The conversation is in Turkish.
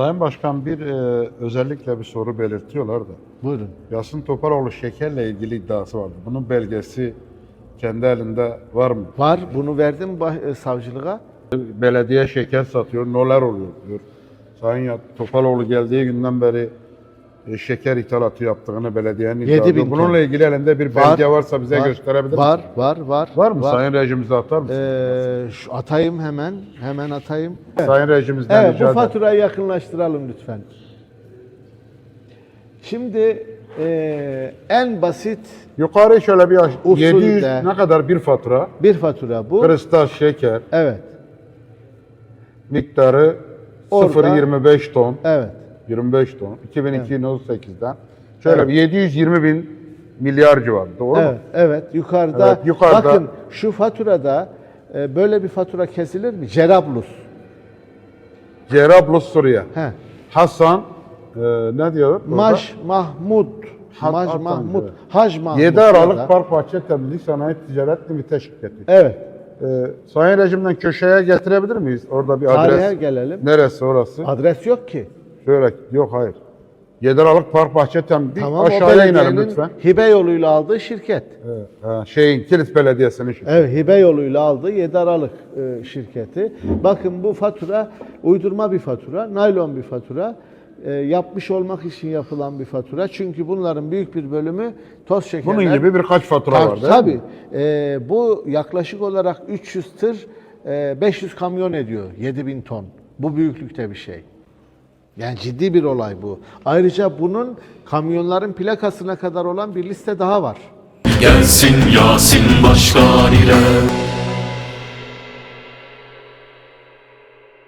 Sayın Başkan bir e, özellikle bir soru belirtiyorlar da. Buyurun. Yasin Topaloğlu şekerle ilgili iddiası vardı. Bunun belgesi kendi elinde var mı? Var. Bunu verdim bah- e, savcılığa. Belediye şeker satıyor, neler oluyor diyor. Sayın Ya- Topaloğlu geldiği günden beri şeker ithalatı yaptığını belediyenin iddia 7000 ediyor. ton. Bununla ilgili elinde bir belge varsa bize var, gösterebilir Var, misin? var, var. Var mı? Sayın rejimize atar mısın? Ee, şu atayım hemen, hemen atayım. Sayın rejimizden Evet, rica bu ederim. faturayı yakınlaştıralım lütfen. Şimdi e, en basit Yukarı şöyle bir aş- Usulde. 700 ne kadar bir fatura? bir fatura bu. Kristal şeker Evet, miktarı Orada- 0.25 ton. evet. 25 ton. 2018'den. Şöyle bir 720 bin milyar civarı. Doğru mu? Evet, evet. Yukarıda, Evet, yukarıda- bakın şu faturada e, böyle bir fatura kesilir mi? Cerablus. Cerablos Suriye. He. Hasan e, ne diyor? Maş Mahmud. Ha- Maş Hasan, Mahmud. evet. Hac Mahmud. 7 ya Aralık da. Park Bahçe Temizlik Sanayi Ticaret Limite Şirketi. Evet. E, sayın rejimden köşeye getirebilir miyiz? Orada bir Tarihe adres. gelelim. Neresi orası? Adres yok ki. Şöyle yok hayır. 7 Aralık Park Bahçe Temizlik. Tamam o Aşağıya inelim belediyenin lütfen. hibe yoluyla aldığı şirket. Evet, ha, şeyin Kilis Belediyesi'nin şirketi. Evet, hibe yoluyla aldığı 7 Aralık e, şirketi. Bakın bu fatura uydurma bir fatura, naylon bir fatura. e, yapmış olmak için yapılan bir fatura. Çünkü bunların büyük bir bölümü toz şekerler. Bunun gibi birkaç fatura var değil tabii. E, bu yaklaşık olarak 300 tır, e, 500 kamyon ediyor. 7000 ton. Bu büyüklükte bir şey. Yani ciddi bir olay bu. Ayrıca bunun kamyonların plakasına kadar olan bir liste daha var. Gelsin Yasin Başkan ile